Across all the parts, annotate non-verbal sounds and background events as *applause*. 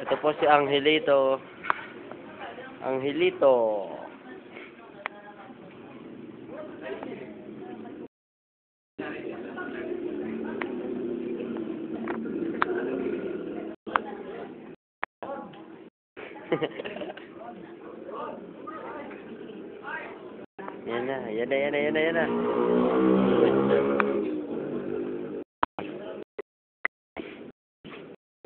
Ito po si Angelito. Angelito. *laughs* yan na, yan na, yan na, yan na, yan na.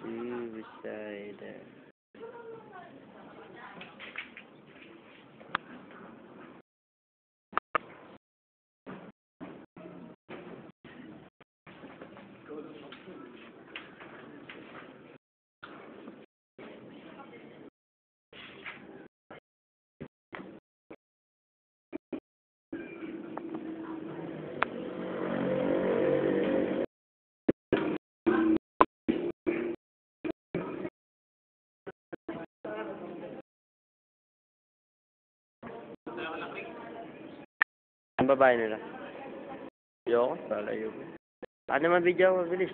Suicide. Babae nila. Ayoko, lalayo ko. Ano man video, mabilis.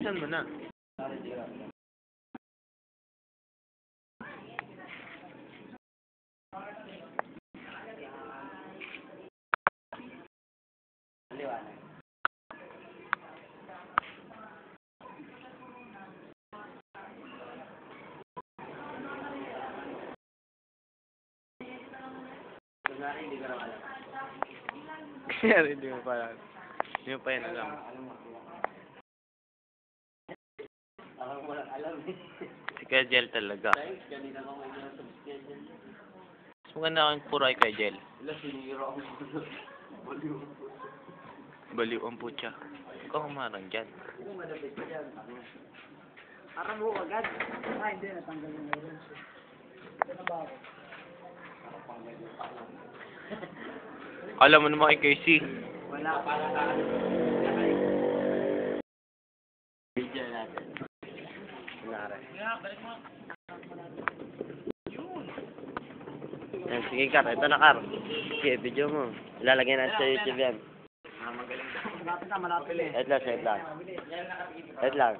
Saan mo na? Kaya hindi mo pa alam. Hindi mo pa yan alam. Si Kuya Jel talaga. Mas maganda akong puray kay Jel. Baliw ang putya. Ikaw kumarang dyan. Para mo agad. Ah, hindi. Natanggal na ngayon. Ano ba ako? Alam mo naman kay Casey. Wala. Para ka. Video natin. Kunwari. Yan, sige Kar, ito na Kar. Sige, video mo. Ilalagay natin sa YouTube yan. Malapit na, malapit eh. Wait lang, wait lang. Wait lang.